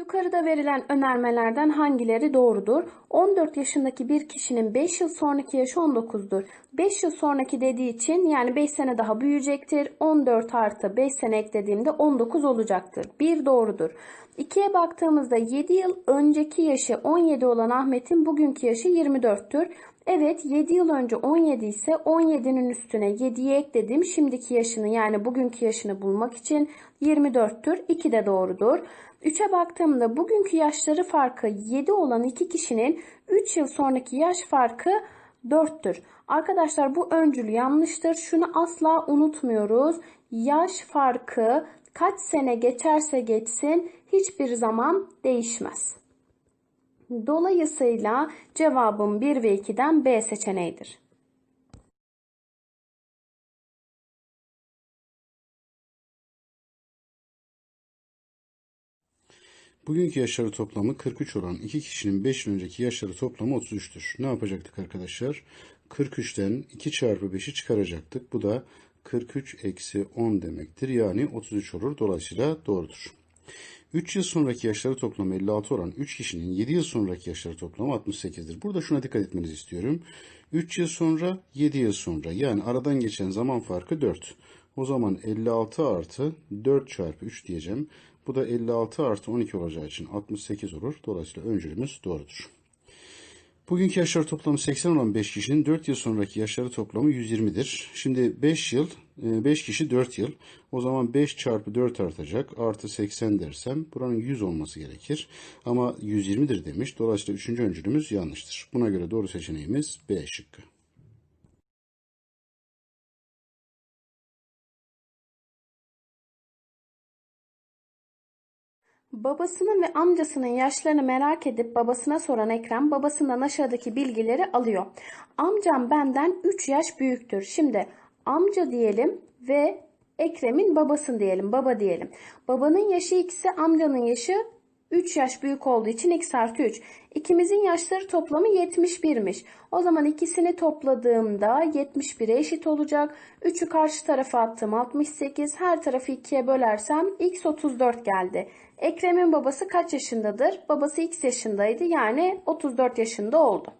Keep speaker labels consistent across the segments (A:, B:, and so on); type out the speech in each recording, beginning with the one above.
A: Yukarıda verilen önermelerden hangileri doğrudur? 14 yaşındaki bir kişinin 5 yıl sonraki yaşı 19'dur. 5 yıl sonraki dediği için yani 5 sene daha büyüyecektir. 14 artı 5 sene eklediğimde 19 olacaktır. 1 doğrudur. 2'ye baktığımızda 7 yıl önceki yaşı 17 olan Ahmet'in bugünkü yaşı 24'tür. Evet 7 yıl önce 17 ise 17'nin üstüne 7'yi ekledim. Şimdiki yaşını yani bugünkü yaşını bulmak için 24'tür. 2 de doğrudur. 3'e baktığımda bugünkü yaşları farkı 7 olan iki kişinin 3 yıl sonraki yaş farkı 4'tür. Arkadaşlar bu öncül yanlıştır. Şunu asla unutmuyoruz. Yaş farkı kaç sene geçerse geçsin hiçbir zaman değişmez. Dolayısıyla cevabım 1 ve 2'den B seçeneğidir.
B: Bugünkü yaşları toplamı 43 olan iki kişinin 5 yıl önceki yaşları toplamı 33'tür. Ne yapacaktık arkadaşlar? 43'ten 2 çarpı 5'i çıkaracaktık. Bu da 43 eksi 10 demektir. Yani 33 olur. Dolayısıyla doğrudur. 3 yıl sonraki yaşları toplamı 56 olan 3 kişinin 7 yıl sonraki yaşları toplamı 68'dir. Burada şuna dikkat etmenizi istiyorum. 3 yıl sonra 7 yıl sonra yani aradan geçen zaman farkı 4. O zaman 56 artı 4 çarpı 3 diyeceğim. Bu da 56 artı 12 olacağı için 68 olur. Dolayısıyla öncülümüz doğrudur. Bugünkü yaşları toplamı 80 olan 5 kişinin 4 yıl sonraki yaşları toplamı 120'dir. Şimdi 5 yıl, 5 kişi 4 yıl. O zaman 5 çarpı 4 artacak. Artı 80 dersem buranın 100 olması gerekir. Ama 120'dir demiş. Dolayısıyla 3. öncülümüz yanlıştır. Buna göre doğru seçeneğimiz B şıkkı.
A: Babasının ve amcasının yaşlarını merak edip babasına soran Ekrem babasından aşağıdaki bilgileri alıyor. Amcam benden 3 yaş büyüktür. Şimdi amca diyelim ve Ekrem'in babasın diyelim, baba diyelim. Babanın yaşı ikisi, amcanın yaşı 3 yaş büyük olduğu için x artı 3. İkimizin yaşları toplamı 71'miş. O zaman ikisini topladığımda 71'e eşit olacak. 3'ü karşı tarafa attım 68. Her tarafı 2'ye bölersem x 34 geldi. Ekrem'in babası kaç yaşındadır? Babası x yaşındaydı yani 34 yaşında oldu.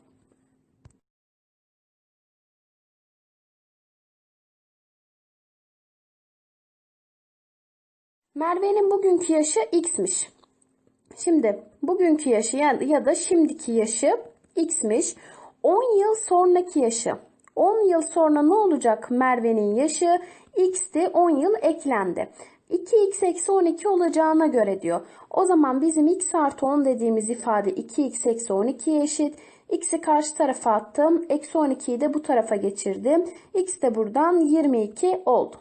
A: Merve'nin bugünkü yaşı x'miş. Şimdi bugünkü yaşı ya da şimdiki yaşı x'miş. 10 yıl sonraki yaşı. 10 yıl sonra ne olacak Merve'nin yaşı? x'ti 10 yıl eklendi. 2x eksi 12 olacağına göre diyor. O zaman bizim x artı 10 dediğimiz ifade 2x eksi 12'ye eşit. x'i karşı tarafa attım. Eksi 12'yi de bu tarafa geçirdim. x de buradan 22 oldu.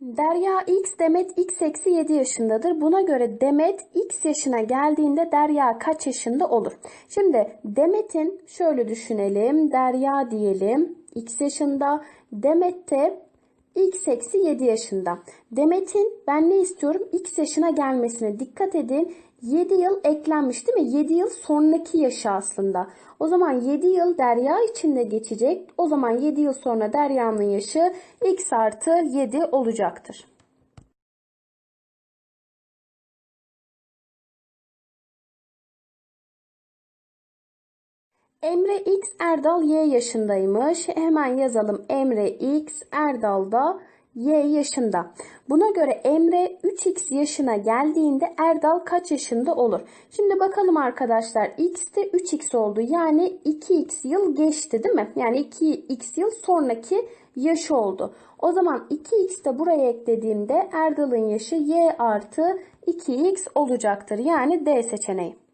A: Derya X Demet X eksi 7 yaşındadır. Buna göre Demet X yaşına geldiğinde Derya kaç yaşında olur? Şimdi Demet'in şöyle düşünelim. Derya diyelim X yaşında. Demet de X eksi 7 yaşında. Demet'in ben ne istiyorum? X yaşına gelmesine dikkat edin. 7 yıl eklenmiş değil mi? 7 yıl sonraki yaşı aslında. O zaman 7 yıl Derya içinde geçecek. O zaman 7 yıl sonra Derya'nın yaşı x artı 7 olacaktır. Emre X Erdal Y yaşındaymış. Hemen yazalım. Emre X Erdal da Y yaşında. Buna göre Emre 3x yaşına geldiğinde Erdal kaç yaşında olur? Şimdi bakalım arkadaşlar. X de 3x oldu. Yani 2x yıl geçti değil mi? Yani 2x yıl sonraki yaşı oldu. O zaman 2x de buraya eklediğimde Erdal'ın yaşı y artı 2x olacaktır. Yani D seçeneği.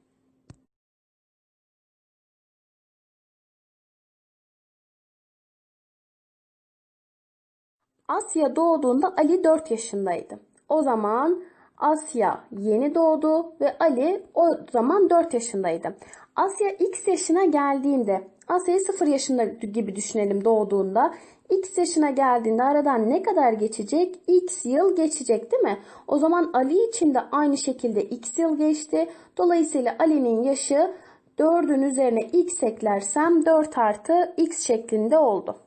A: Asya doğduğunda Ali 4 yaşındaydı. O zaman Asya yeni doğdu ve Ali o zaman 4 yaşındaydı. Asya X yaşına geldiğinde, Asya'yı 0 yaşında gibi düşünelim doğduğunda. X yaşına geldiğinde aradan ne kadar geçecek? X yıl geçecek değil mi? O zaman Ali için de aynı şekilde X yıl geçti. Dolayısıyla Ali'nin yaşı 4'ün üzerine X eklersem 4 artı X şeklinde oldu.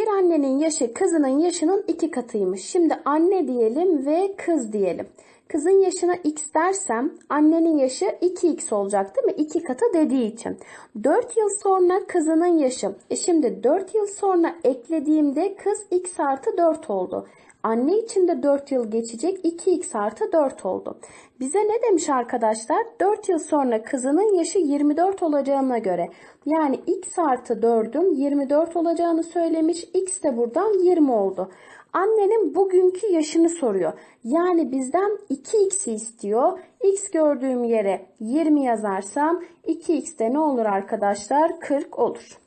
A: Bir annenin yaşı kızının yaşının iki katıymış. Şimdi anne diyelim ve kız diyelim. Kızın yaşına x dersem annenin yaşı 2x olacak değil mi? 2 katı dediği için. 4 yıl sonra kızının yaşı. E şimdi 4 yıl sonra eklediğimde kız x artı 4 oldu. Anne için de 4 yıl geçecek 2x artı 4 oldu. Bize ne demiş arkadaşlar? 4 yıl sonra kızının yaşı 24 olacağına göre. Yani x artı 4'ün 24 olacağını söylemiş. x de buradan 20 oldu. Annenin bugünkü yaşını soruyor. Yani bizden 2x'i istiyor. x gördüğüm yere 20 yazarsam 2x de ne olur arkadaşlar? 40 olur.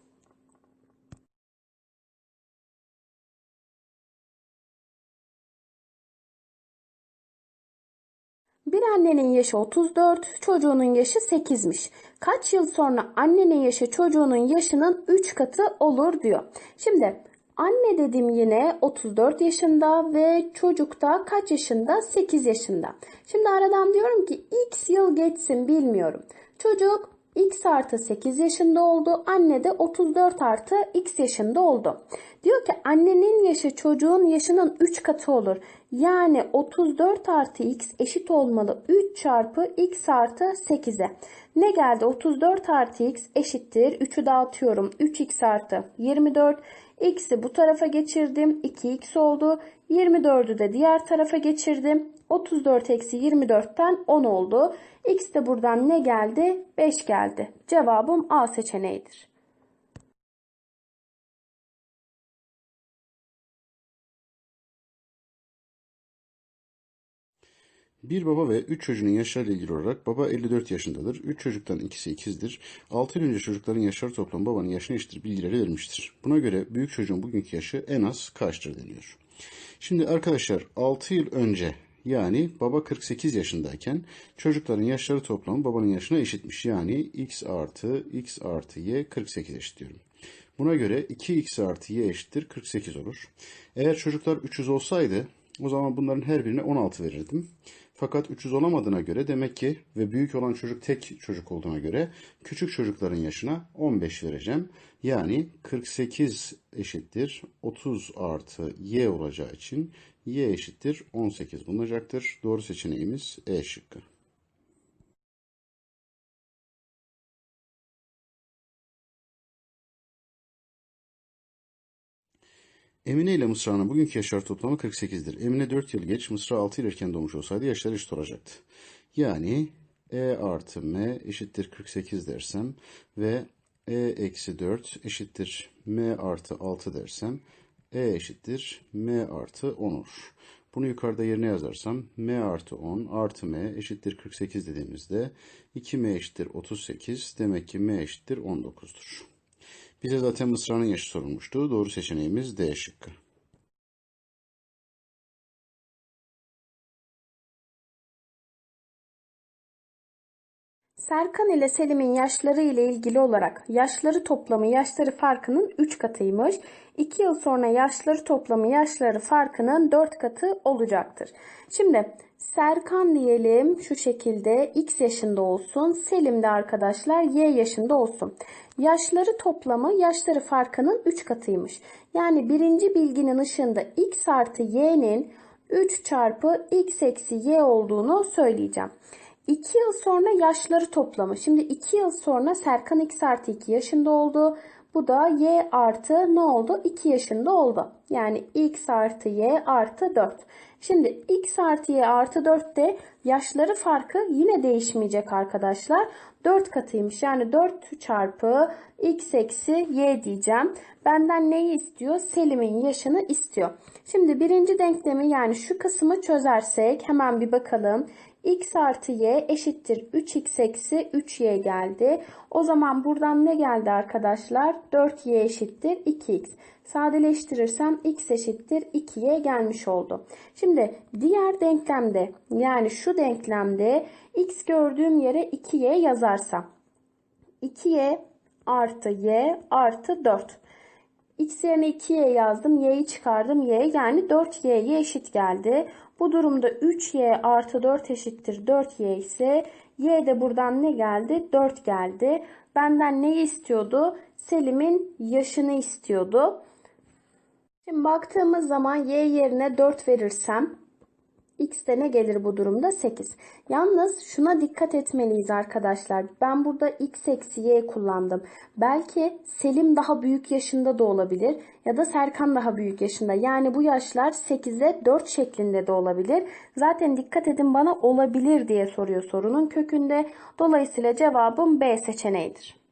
A: Bir annenin yaşı 34, çocuğunun yaşı 8'miş. Kaç yıl sonra annenin yaşı çocuğunun yaşının 3 katı olur diyor. Şimdi anne dedim yine 34 yaşında ve çocuk da kaç yaşında? 8 yaşında. Şimdi aradan diyorum ki x yıl geçsin bilmiyorum. Çocuk x artı 8 yaşında oldu. Anne de 34 artı x yaşında oldu. Diyor ki annenin yaşı çocuğun yaşının 3 katı olur. Yani 34 artı x eşit olmalı 3 çarpı x artı 8'e. Ne geldi? 34 artı x eşittir. 3'ü dağıtıyorum. 3x artı 24. X'i bu tarafa geçirdim. 2x oldu. 24'ü de diğer tarafa geçirdim. 34 eksi 24'ten 10 oldu. X de buradan ne geldi? 5 geldi. Cevabım A seçeneğidir.
B: Bir baba ve 3 çocuğunun yaşlarıyla ilgili olarak baba 54 yaşındadır. 3 çocuktan ikisi ikizdir. 6 yıl önce çocukların yaşları toplam babanın yaşına eşittir bilgileri verilmiştir. Buna göre büyük çocuğun bugünkü yaşı en az kaçtır deniyor. Şimdi arkadaşlar 6 yıl önce yani baba 48 yaşındayken çocukların yaşları toplamı babanın yaşına eşitmiş. Yani x artı x artı y 48 eşitliyorum. Buna göre 2x artı y eşittir 48 olur. Eğer çocuklar 300 olsaydı o zaman bunların her birine 16 verirdim. Fakat 300 olamadığına göre demek ki ve büyük olan çocuk tek çocuk olduğuna göre küçük çocukların yaşına 15 vereceğim. Yani 48 eşittir 30 artı y olacağı için y eşittir 18 bulunacaktır. Doğru seçeneğimiz E şıkkı. Emine ile Mısra'nın bugünkü yaşlar toplamı 48'dir. Emine 4 yıl geç, Mısra 6 yıl erken doğmuş olsaydı yaşları eşit olacaktı. Yani E artı M eşittir 48 dersem ve E eksi 4 eşittir M artı 6 dersem E eşittir M artı 10 olur. Bunu yukarıda yerine yazarsam M artı 10 artı M eşittir 48 dediğimizde 2M eşittir 38 demek ki M eşittir 19'dur. Bize zaten Mısra'nın yaşı sorulmuştu. Doğru seçeneğimiz D şıkkı.
A: Serkan ile Selim'in yaşları ile ilgili olarak yaşları toplamı yaşları farkının 3 katıymış. 2 yıl sonra yaşları toplamı yaşları farkının 4 katı olacaktır. Şimdi Serkan diyelim şu şekilde x yaşında olsun. Selim de arkadaşlar y yaşında olsun. Yaşları toplamı yaşları farkının 3 katıymış. Yani birinci bilginin ışığında x artı y'nin 3 çarpı x eksi y olduğunu söyleyeceğim. 2 yıl sonra yaşları toplamı. Şimdi 2 yıl sonra Serkan x artı 2 yaşında oldu. Bu da y artı ne oldu? 2 yaşında oldu. Yani x artı y artı 4. Şimdi x artı y artı 4 de yaşları farkı yine değişmeyecek arkadaşlar. 4 katıymış. Yani 4 çarpı x eksi y diyeceğim. Benden neyi istiyor? Selim'in yaşını istiyor. Şimdi birinci denklemi yani şu kısmı çözersek hemen bir bakalım x artı y eşittir 3x eksi 3y geldi. O zaman buradan ne geldi arkadaşlar? 4y eşittir 2x. Sadeleştirirsem x eşittir 2y gelmiş oldu. Şimdi diğer denklemde yani şu denklemde x gördüğüm yere 2y yazarsam 2y artı y artı 4. X yerine 2y yazdım. Y'yi çıkardım. Y yani 4y'ye eşit geldi. Bu durumda 3y artı 4 eşittir 4y ise y de buradan ne geldi? 4 geldi. Benden neyi istiyordu? Selim'in yaşını istiyordu. Şimdi baktığımız zaman y yerine 4 verirsem x'te ne gelir bu durumda? 8. Yalnız şuna dikkat etmeliyiz arkadaşlar. Ben burada x eksi y kullandım. Belki Selim daha büyük yaşında da olabilir ya da Serkan daha büyük yaşında. Yani bu yaşlar 8'e 4 şeklinde de olabilir. Zaten dikkat edin bana olabilir diye soruyor sorunun kökünde. Dolayısıyla cevabım B seçeneğidir.